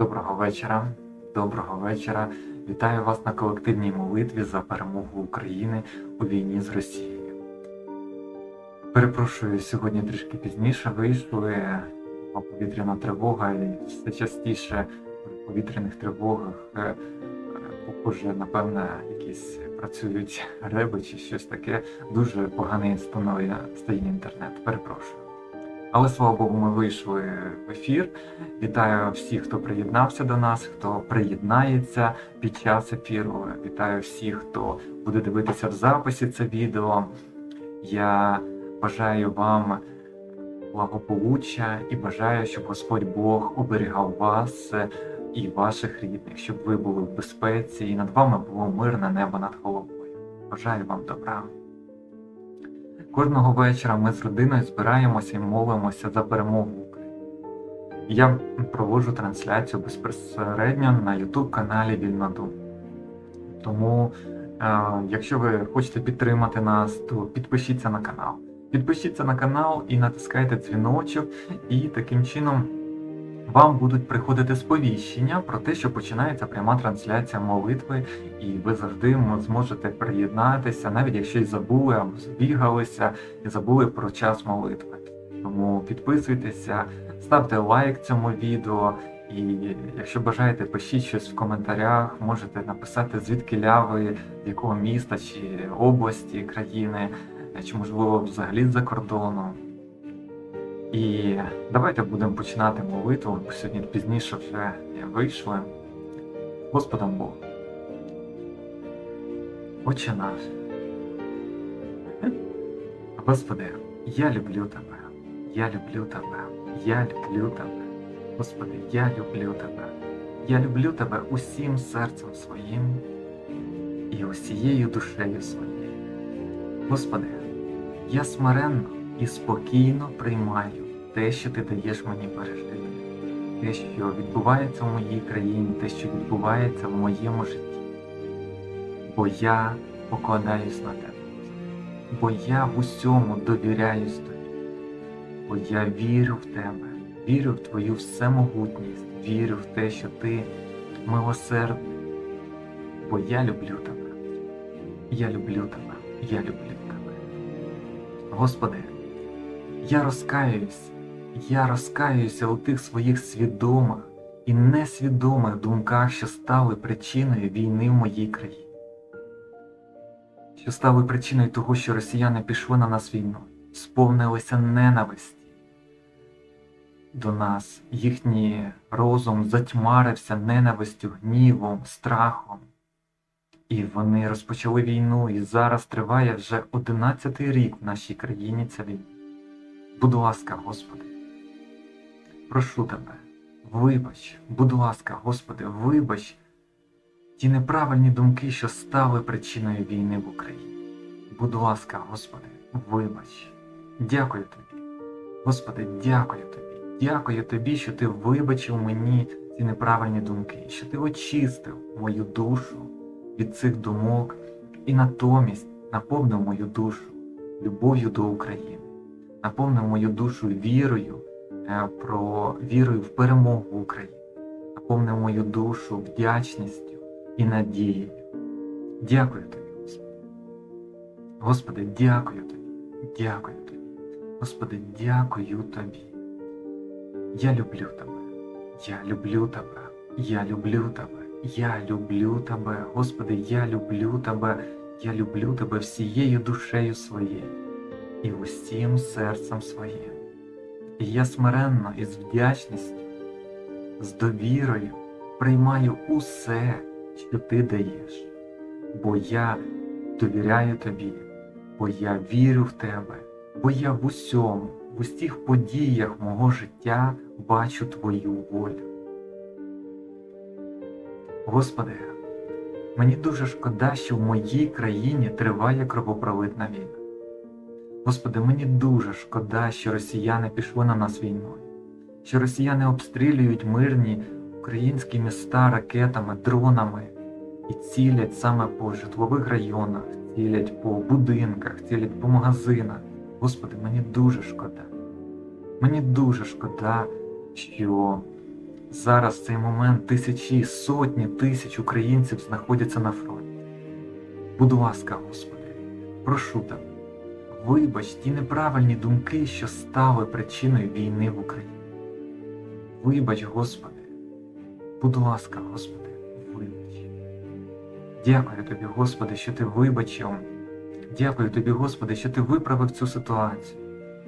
Доброго вечора. Доброго вечора. Вітаю вас на колективній молитві за перемогу України у війні з Росією. Перепрошую, сьогодні трішки пізніше вийшли. Повітряна тривога і все частіше при повітряних тривогах, е, похоже, напевно, якісь працюють реби чи щось таке. Дуже поганий становить стає інтернет. Перепрошую. Але слава Богу, ми вийшли в ефір. Вітаю всіх, хто приєднався до нас, хто приєднається під час ефіру. Вітаю всіх, хто буде дивитися в записі це відео. Я бажаю вам благополуччя і бажаю, щоб Господь Бог оберігав вас і ваших рідних, щоб ви були в безпеці і над вами було мирне небо над головою. Бажаю вам добра. Кожного вечора ми з родиною збираємося і молимося за перемогу України. Я проводжу трансляцію безпосередньо на YouTube каналі Вільнодум. Тому, е, якщо ви хочете підтримати нас, то підпишіться на канал. Підпишіться на канал і натискайте дзвіночок, і таким чином вам будуть приходити сповіщення про те, що починається пряма трансляція молитви, і ви завжди зможете приєднатися, навіть якщо й забули або збігалися і забули про час молитви. Тому підписуйтеся, ставте лайк цьому відео. І якщо бажаєте, пишіть щось в коментарях, можете написати звідки ви, з якого міста чи області країни, чи можливо взагалі з-за кордону. І давайте будемо починати молитву, сьогодні пізніше вже вийшли. Господом Богом. Отче наш. Господи, я люблю Тебе. Я люблю Тебе. Я люблю Тебе. Господи, я люблю Тебе. Я люблю Тебе усім серцем своїм і усією душею своєю. Господи, я смиренно і спокійно приймаю те, що ти даєш мені пережити, те, що відбувається в моїй країні, те, що відбувається в моєму житті. Бо я покладаюсь на тебе, бо я в усьому довіряюсь тобі, бо я вірю в тебе, вірю в твою всемогутність, вірю в те, що ти милосердний, бо я люблю тебе. Я люблю тебе, я люблю тебе. Господи, я розкаююся, я розкаююся у тих своїх свідомих і несвідомих думках, що стали причиною війни в моїй країні, що стали причиною того, що росіяни пішли на нас війну, сповнилися ненависті до нас, їхній розум затьмарився ненавистю, гнівом, страхом. І вони розпочали війну, і зараз триває вже 11-й рік в нашій країні ця війна. Будь ласка, Господи, прошу тебе, вибач, будь ласка, Господи, вибач ті неправильні думки, що стали причиною війни в Україні. Будь ласка, Господи, вибач. Дякую тобі. Господи, дякую тобі. Дякую тобі, що ти вибачив мені ці неправильні думки, що ти очистив мою душу від цих думок і натомість наповнив мою душу любов'ю до України, наповнив мою душу вірою про вірою в перемогу України, наповнив мою душу вдячністю і надією. Дякую тобі, Господи. Господи, дякую тобі, дякую тобі. Господи, дякую тобі. Я люблю тебе. Я люблю тебе. Я люблю тебе. Я люблю тебе. Господи, я люблю тебе. Я люблю тебе всією душею своєю і усім серцем своїм. І я смиренно і з вдячністю, з довірою приймаю усе, що ти даєш, бо я довіряю тобі, бо я вірю в тебе, бо я в усьому, в усіх подіях мого життя бачу твою волю. Господи, мені дуже шкода, що в моїй країні триває кровопролитна війна. Господи, мені дуже шкода, що росіяни пішли на нас війною, що росіяни обстрілюють мирні українські міста ракетами, дронами і цілять саме по житлових районах, цілять по будинках, цілять по магазинах. Господи, мені дуже шкода. Мені дуже шкода, що зараз в цей момент тисячі, сотні тисяч українців знаходяться на фронті. Будь ласка, Господи, прошу тебе, вибач ті неправильні думки, що стали причиною війни в Україні. Вибач, Господи, будь ласка, Господи, вибач. Дякую тобі, Господи, що ти вибачив. Дякую тобі, Господи, що ти виправив цю ситуацію.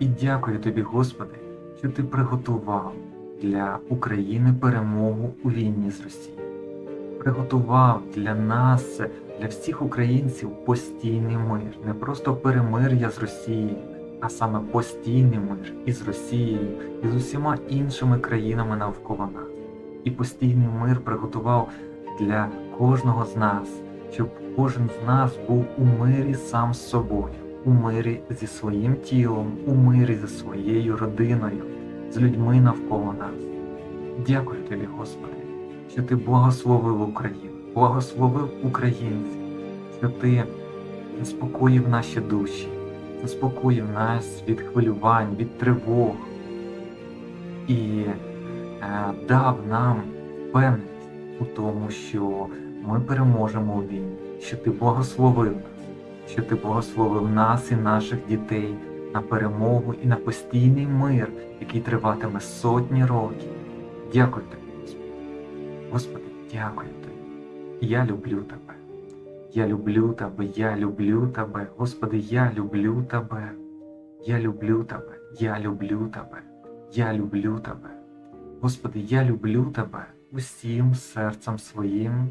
І дякую тобі, Господи, що ти приготував для України перемогу у війні з Росією. Приготував для нас, для всіх українців постійний мир, не просто перемир'я з Росією, а саме постійний мир із Росією і з усіма іншими країнами навколо нас. І постійний мир приготував для кожного з нас, щоб кожен з нас був у мирі сам з собою, у мирі зі своїм тілом, у мирі зі своєю родиною, з людьми навколо нас. Дякую тобі, Господи, що ти благословив Україну, благословив українців, що ти заспокоїв наші душі, заспокоїв нас від хвилювань, від тривог і е, дав нам впевненість у тому, що ми переможемо у війні, що ти благословив нас, що ти благословив нас і наших дітей на перемогу і на постійний мир, який триватиме сотні років. Дякую тобі, Господи. Дякую тобі. Я люблю тебе. Я люблю тебе, я люблю тебе. Господи, я люблю тебе. Я люблю тебе, я люблю тебе, я люблю тебе. Господи, я люблю тебе усім серцем своїм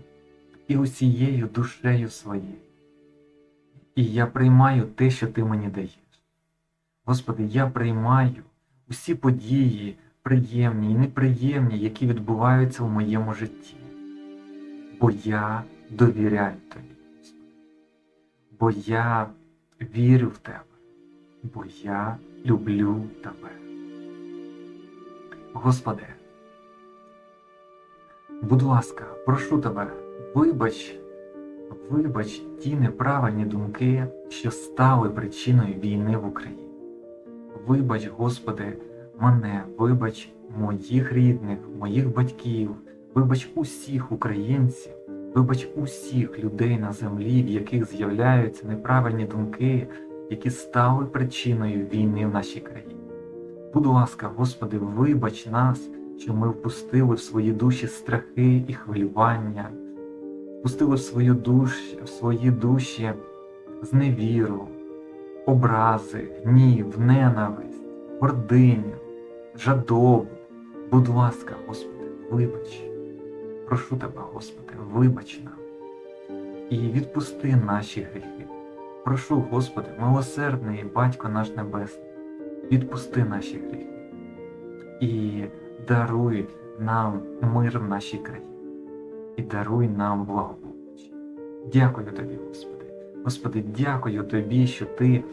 і усією душею своєю. І я приймаю те, що ти мені даєш. Господи, я приймаю усі події, приємні і неприємні, які відбуваються в моєму житті. Бо я довіряю тобі, Бо я вірю в тебе, бо я люблю тебе. Господи, будь ласка, прошу тебе, вибач, вибач ті неправильні думки, що стали причиною війни в Україні. Вибач, Господи, мене, вибач моїх рідних, моїх батьків, вибач усіх українців, вибач усіх людей на землі, в яких з'являються неправильні думки, які стали причиною війни в нашій країні. Будь ласка, Господи, вибач нас, що ми впустили в свої душі страхи і хвилювання, впустили в свою душ, в свої душі зневіру, образи, гнів, ненависть, гординю, жадобу. Будь ласка, Господи, вибач. Прошу тебе, Господи, вибач нам і відпусти наші гріхи. Прошу, Господи, милосердний Батько наш Небесний, відпусти наші гріхи і даруй нам мир в нашій країні, і даруй нам благополуччя. Дякую тобі, Господи. Господи, дякую тобі, що ти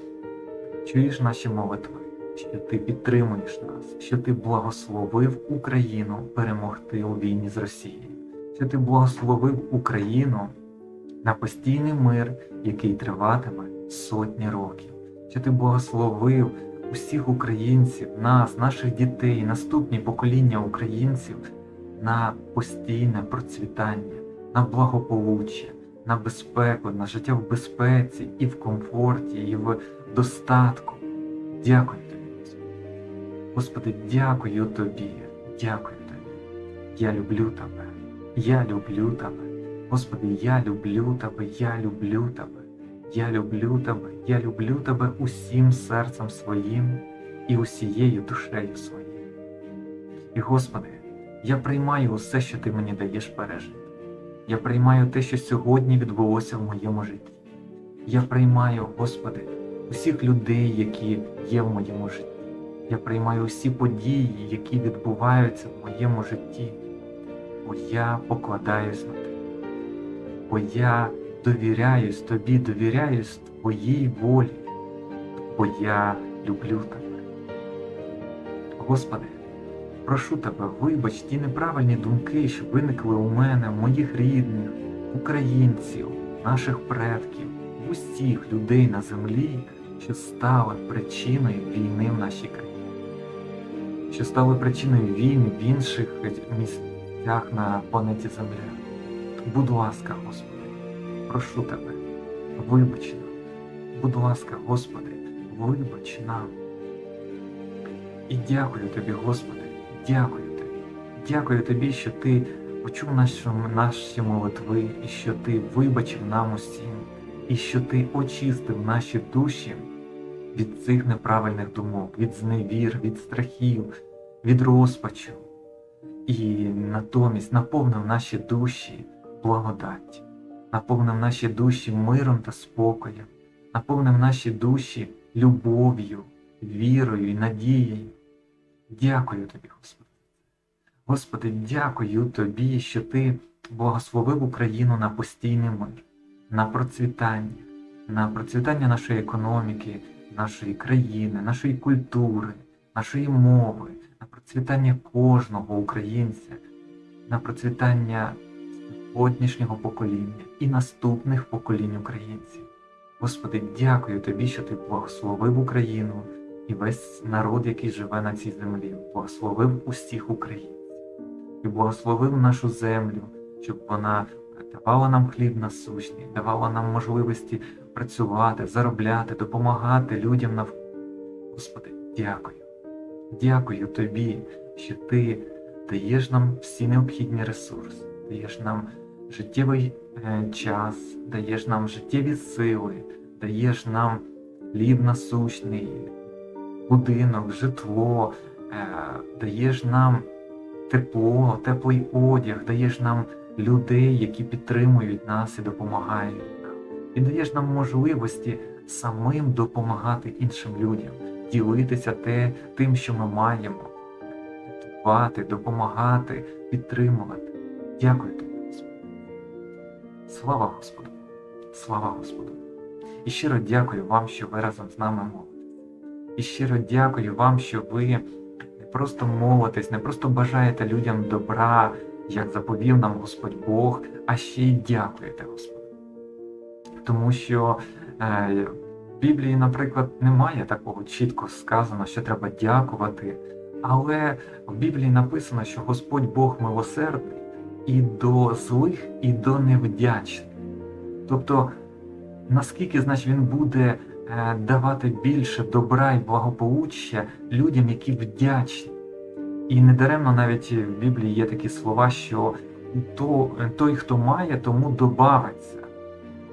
чуєш наші молитви, що ти підтримуєш нас, що ти благословив Україну перемогти у війні з Росією, що ти благословив Україну на постійний мир, який триватиме сотні років, що ти благословив усіх українців, нас, наших дітей, наступні покоління українців на постійне процвітання, на благополуччя, на безпеку, на життя в безпеці і в комфорті, і в достатку. Дякую. Господи, дякую тобі, дякую тобі. Я люблю тебе, я люблю тебе. Господи, я люблю тебе, я люблю тебе. Я люблю тебе, я люблю тебе усім серцем своїм і усією душею своєю. І, Господи, я приймаю усе, що Ти мені даєш пережити. Я приймаю те, що сьогодні відбулося в моєму житті. Я приймаю, Господи, усіх людей, які є в моєму житті. Я приймаю усі події, які відбуваються в моєму житті, бо я покладаюсь на тебе. Бо я довіряюсь тобі, довіряюсь твоїй волі, бо я люблю тебе. Господи, прошу тебе, вибач ті неправильні думки, що виникли у мене, моїх рідних, українців, наших предків, усіх людей на землі, що стали причиною війни в нашій країні, що стали причиною війн в інших місцях на планеті Земля. Будь ласка, Господи, прошу Тебе, вибач нам. Будь ласка, Господи, вибач нам. І дякую Тобі, Господи, дякую Тобі. Дякую Тобі, що Ти почув наші, наші молитви, і що Ти вибачив нам усім, і що Ти очистив наші душі від цих неправильних думок, від зневір, від страхів, від розпачу. І натомість наповнив наші душі благодаттю, наповнив наші душі миром та спокоєм, наповнив наші душі любов'ю, вірою і надією. Дякую тобі, Господи. Господи, дякую тобі, що ти благословив Україну на постійний мир, на процвітання, на процвітання нашої економіки, нашої країни, нашої культури, нашої мови, на процвітання кожного українця, на процвітання сьогоднішнього покоління і наступних поколінь українців. Господи, дякую тобі, що ти благословив Україну і весь народ, який живе на цій землі, благословив усіх українців і благословив нашу землю, щоб вона давала нам хліб насущний, давала нам можливості працювати, заробляти, допомагати людям навколо. Господи, дякую. Дякую тобі, що ти даєш нам всі необхідні ресурси, даєш нам життєвий е, час, даєш нам життєві сили, даєш нам хліб насущний, будинок, житло, е, даєш нам тепло, теплий одяг, даєш нам людей, які підтримують нас і допомагають нам. І даєш нам можливості самим допомагати іншим людям, ділитися те, тим, що ми маємо, дбати, допомагати, підтримувати. Дякую тобі. Слава Господу! Слава Господу! І щиро дякую вам, що ви разом з нами молитесь. І щиро дякую вам, що ви не просто молитесь, не просто бажаєте людям добра, як заповів нам Господь Бог, а ще й дякуєте Господу. Тому що е, в Біблії, наприклад, немає такого чітко сказано, що треба дякувати. Але в Біблії написано, що Господь Бог милосердний і до злих, і до невдячних. Тобто, наскільки значить, він буде е, давати більше добра і благополуччя людям, які вдячні. І недаремно навіть в Біблії є такі слова, що то, той, хто має, тому добавиться.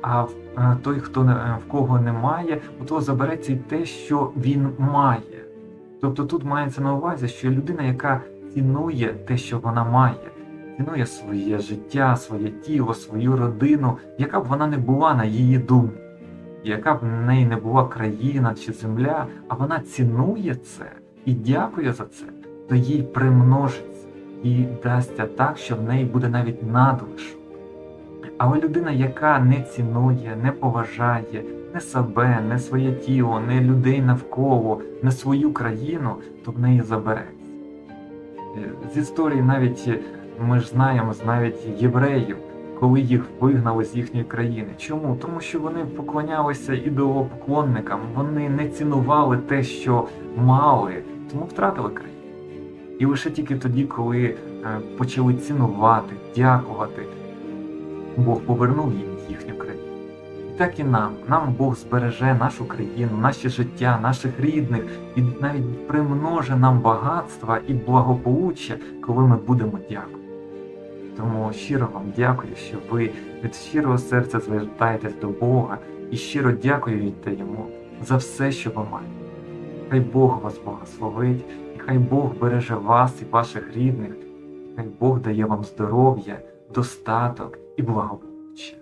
А е, той, хто е, в кого немає, у того забереться й те, що він має. Тобто тут мається на увазі, що людина, яка цінує те, що вона має, цінує своє життя, своє тіло, свою родину, яка б вона не була на її думку, яка б в неї не була країна чи земля, а вона цінує це і дякує за це, то їй примножиться і дасться так, що в неї буде навіть надлишок. Але людина, яка не цінує, не поважає не себе, не своє тіло, не людей навколо, не свою країну, то в неї забереться. Е, З історії навіть е, ми ж знаємо навіть євреїв, коли їх вигнали з їхньої країни. Чому? Тому що вони поклонялися ідолопоклонникам, вони не цінували те, що мали, тому втратили країну. І лише тільки тоді, коли е, почали цінувати, дякувати, Бог повернув їм їхню країну. І так і нам. Нам Бог збереже нашу країну, наше життя, наших рідних і навіть примноже нам багатства і благополуччя, коли ми будемо дякувати. Тому щиро вам дякую, що ви від щирого серця звертаєтесь до Бога і щиро дякуєте Йому за все, що ви маєте. Хай Бог вас благословить, хай Бог береже вас і ваших рідних, хай Бог дає вам здоров'я, достаток і благополуччя.